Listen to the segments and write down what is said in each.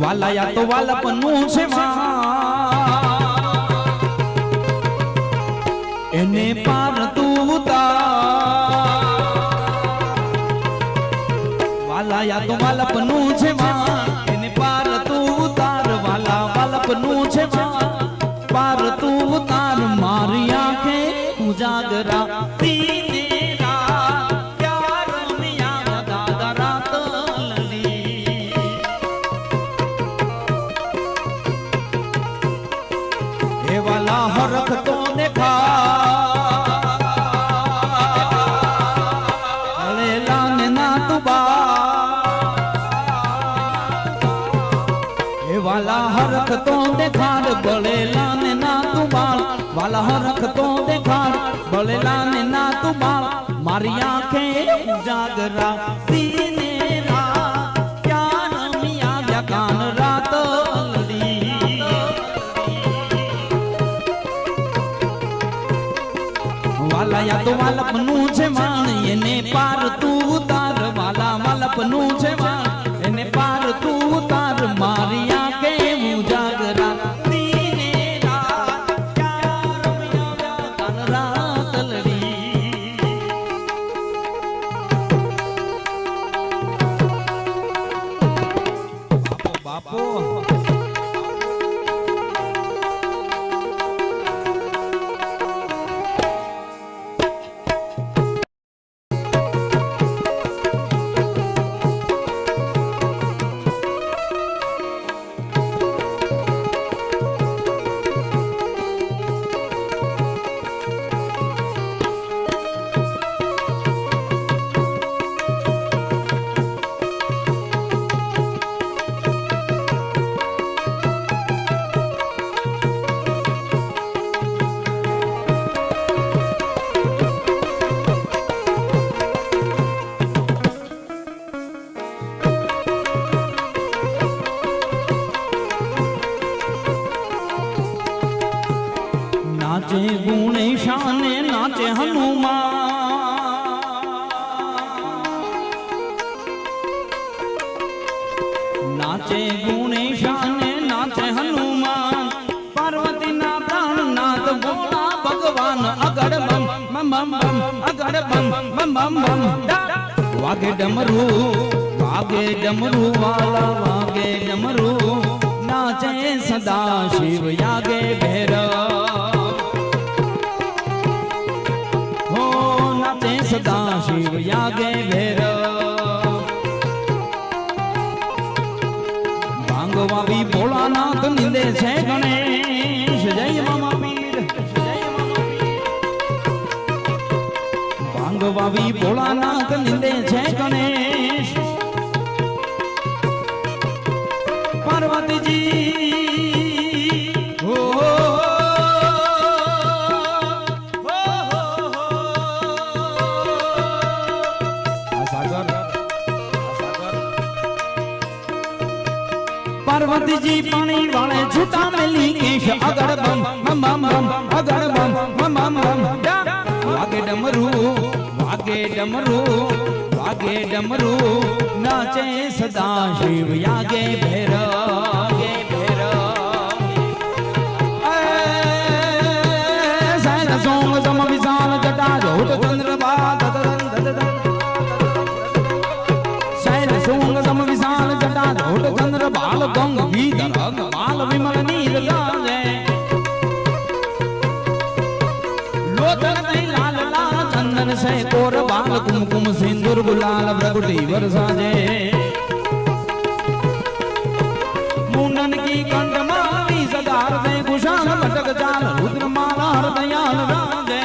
વાલાયા તો વાલપનું છે એને પાર તું વાલાયા તો વાલપનું છે એને પાર તું ઉતાર. વાલા વાલપનું છે માં. મારી આંખે જાગરા દીને રાત ક્યાં રમ્યા ગયા રાત વાલાયા તો વાલપનું છે માણ એને પાર તું नाचे गुण शाने नाचे हनुमान। नाचे गुण शाने नाचे हनुमान। पार्वती ना प्राणनाथ भोला भगवान अगर बम बम बम बम बम बम बम बम। वागे डमरू वागे डमरू वाला, वागे डमरू। नाचे सदा शिव यागे भैरव। સદા શિવ યાગે ભૈરવ ભાંગવાવી ભોળાનાથ નિંદે છે ગણેશ જય મામા પીર પીર ભાંગવાવી ભોળાનાથ નિંદે છે ગણેશ પાર્વતીજી પાર્વતીજી પાણી વાળે છૂટા મેલી કેશ અગર બમ બમ બમ અગર બમ બમ બમ. વાગે ડમરુ વાગે ડમરુ વાગે ડમરુ નાચે સદા શિવ યાગે ભૈરવ કુમકુમ સિંદુર ગુલાલ પ્રગટી વરસાજે મુંડન કી કંઠ માવી સદાર દે કુશાલ મટક ચાલ રુદ્ર માલા હરદયાલ રાજે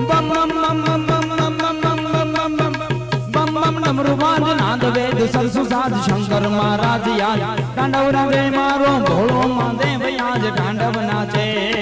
બમ બમ બમ બમ બમ બમ બમ બમ બમ બમ બમ બમ ડમરુ વાજ નાદ વેદ સરસુ સાજ શંકર મહારાજ યાદ તાંડવ રંગે મારો ભોળો માં દેવ યાજ નાચે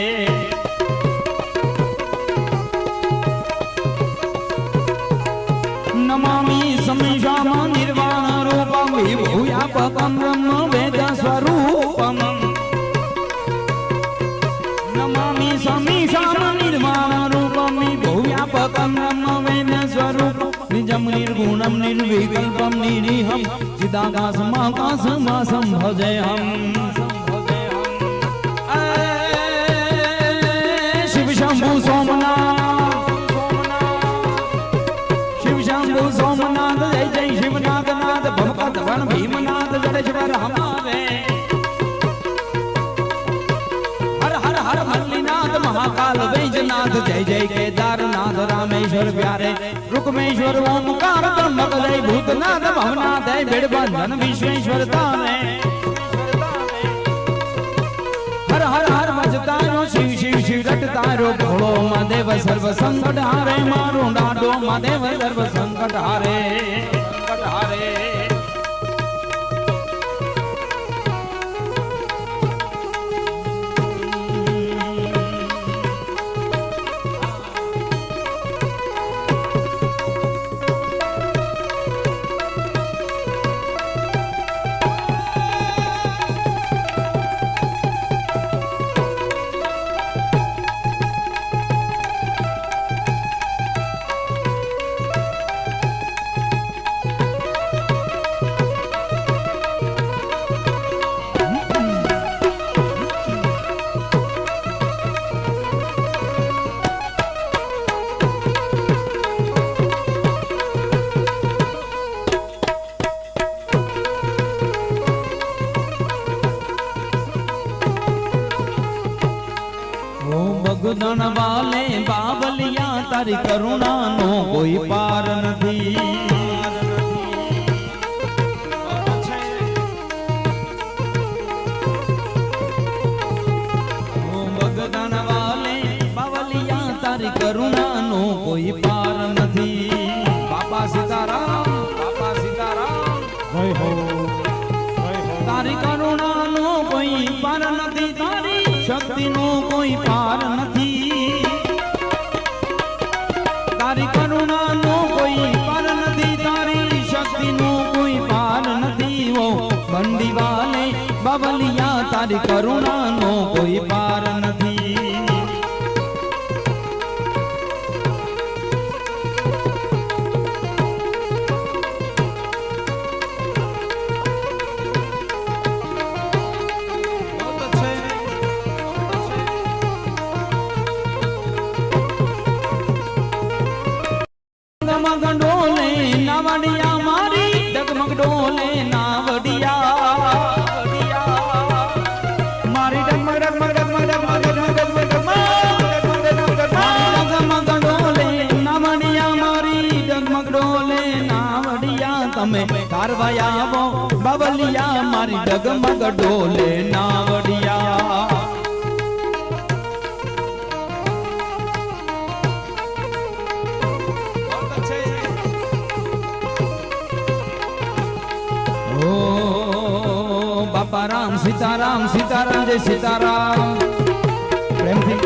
સ્વરૂપ નિજમ નિર્ગુણમ નિર્વિકલ્પમ નિરીહમ ચિદાકાશમાકાશમાસમ ભજેહમ શિવ શંભુ સોમનાથ શિવ શંભુ સોમનાથ જય જય શિવનાથનાથ ભમકત વણ ભીમનાથ જડેશ્વર હમાવે હર હર હર મલ્લીનાથ મહાકાલ વૈજનાથ જય જય કેદારનાથ રામેશ્વર પ્યારે રૂકમેશ્વર ઓમકાર ત્રંબક જય ભૂતનાથ ભવનાથ ભેડ બંધન વિશ્વેશ્વર તારે હર હર હર મજતારો શિવ શિવ શિવ રટતારો ભોળો મહાદેવ સર્વ સંકટ હારે, મારો ડાડો મહાદેવ સર્વ સંકટ હારે. તારી કરુણાનો કોઈ પાર નથી. તારી કરુણાનો કોઈ પાર નથી. બાપા સીતારામ બાપા સીતારામ. જય હો જય હો. તારી કરુણાનો કોઈ પાર નથી. તારી શક્તિનો કોઈ પાર નથી કરુણાનો કોઈ પાર નથી. ડગમગ ડોલે નાવડિયા તમે તારવાયા બબલિયા મારી ડગમગ ડોલે નાવડિયા. બાપા રામ સીતારામ સીતારામ, જય સીતારામ. પ્રેમથી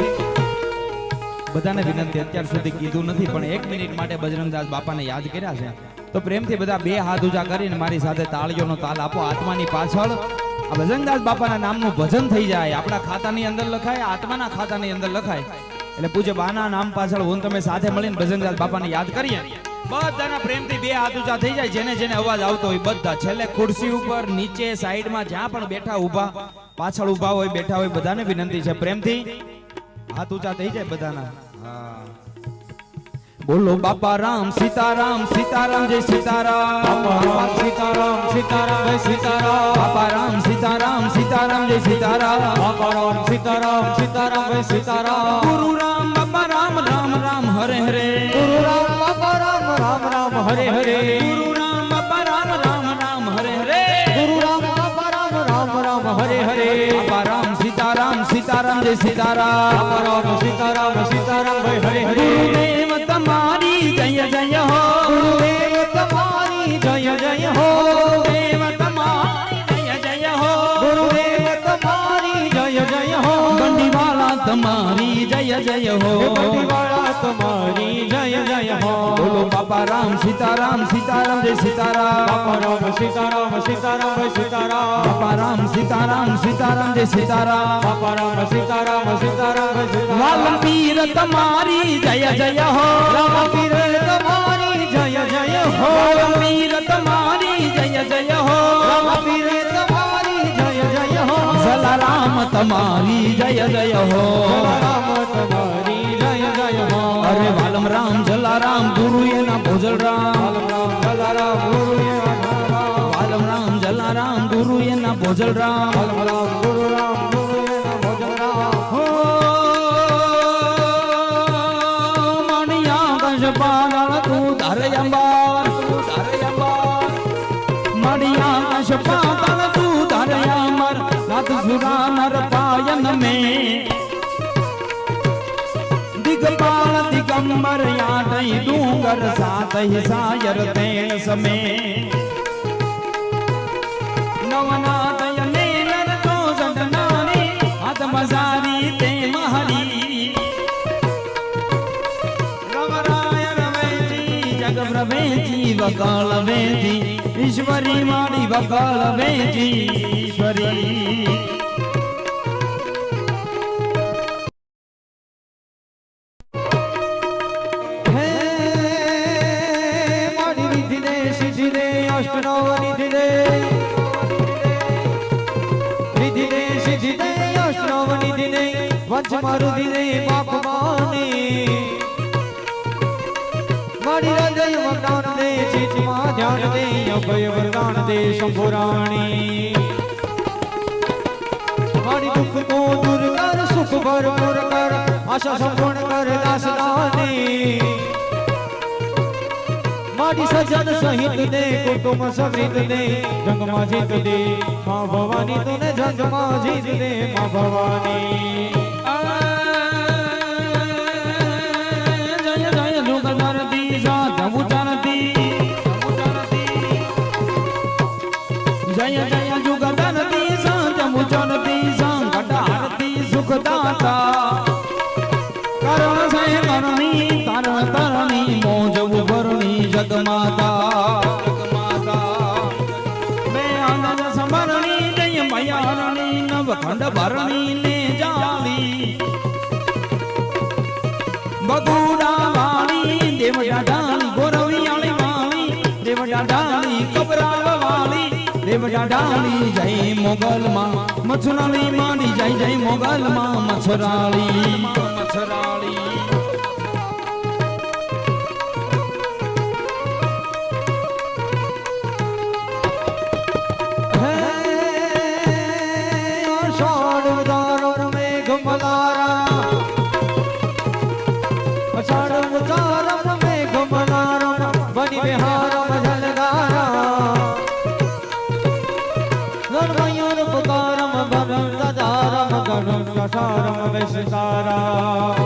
બધાને વિનંતી, અત્યાર સુધી કીધું નથી, પણ એક મિનિટ માટે બજરંગદાસ બાપાને યાદ કર્યા છે. તો પ્રેમથી બધા બે હાથ ઊંચા કરીને મારી સાથે તાળીઓનો તાલ આપો. આત્માની પાછળ આ ભજનદાસ બાપાના નામનું ભજન થઈ જાય. આપણા ખાતાની અંદર લખાય, આત્માના ખાતાની અંદર લખાય. એટલે પૂજ્ય બાના નામ પાછળ હું તમે સાથે મળીને ભજનદાસ બાપાને યાદ કરીએ. બધાના પ્રેમથી બે હાથ ઊંચા થઈ જાય. જેને જેને અવાજ આવતો હોય બધા. છેલ્લે ખુરશી ઉપર, નીચે, સાઈડમાં જ્યાં પણ બેઠા ઊભા, પાછળ ઊભા હોય, બેઠા હોય, બધાને વિનંતી છે પ્રેમથી. હાથ ઊંચા થઈ જાય બધાના. બોલો બાપા રામ સીતારામ સીતારામ જય સીતારામ સીતારામ સીતારામ જય સીતારામ બાપા રામ સીતારામ સીતારામ જય સીતારામ બાપા રામ સીતારામ સીતારામ જય સીતારામ ગુરુ રામ બાપા રામ રામ રામ હરે હરે ગુરુ રામ બાપા રામ રામ રામ હરે હરે ગુરુ રામ બાપા રામ રામ રામ હરે હરે ગુરુ રામ બાપા રામ રામ રામ હરે હરે બાપા રામ સીતારામ સીતારામ જય સીતારામ બાપા રામ સીતારામ સીતારામ હરે હરે જય જય હો. ગુરુદેવ તમારી જય જય હો. ગુરુદેવ તમારી જય જય હો. ગુરુદેવ તમારી જય જય હો. બંડીવાલા તમારી જય જય હો. બંડીવાળા તમારી જય જય હો. બોલો બાપા રામ સીતારામ સીતારામ જય સીતારામ. બાપા રામ સીતારામ સીતારામ જય સીતારામ. બાપા રામ સીતારામ સીતારામ જય સીતારામ. બાપા રામ સીતારામ સીતારામ જય સીતારામ. વાલ પીર તમારી જય જય હો. તમારી જય જય હો. તમારી જય જય હો અરે વાલમ રામ, જલારામ, ગુરુ એના ભોજલ રામ. રામ જલારામ ગુરુ વાલમ રામ, જલારામ, ગુરુ એના ભોજલ રામ. ગુરુ રામ ભજન રામ મણિયા યાટઈ ડુંગર સાતઈ સાયર તેણ સમે નવનાથય નીલર તો સંતનાની આત્મસારી તે ઈશ્વરી મારી વકાળ વેજી ઈશ્વરી દે મારું મારુતિ બાપ માની. મારી હૃદય વરદાન દે, ચિત્તમાં ધ્યાન દે, અભય વરદાન દે, શંભુરાણી. મારી દુઃખ કો દૂર કર, સુખ ભરપૂર કર, આશા સંપૂર્ણ કર દાસદાની મારી સજન સહિત દે, કુટુંબ સમૃદ્ધ દે જંગમાં જીત દે, માં ભવાની તુને જંગમાં જીત દે, માં ભવાની. જય જય જુગધર દીસા ધમુ ચરતી સંકટ હરતી સુખદાતા કરણ સય કરણી તરણ તરણી મોજ ઉભરણી જગમાતા. જગમાતા બે આનંદ સમરણી, જય મયારણી નવખંડ ભરણી ને દેવડા ડાળી જય મોગલમાં મથુરાળી માડી જય જય મોગલમાં મથુરાળી. મછરાળી કસારમ વિસ્તારા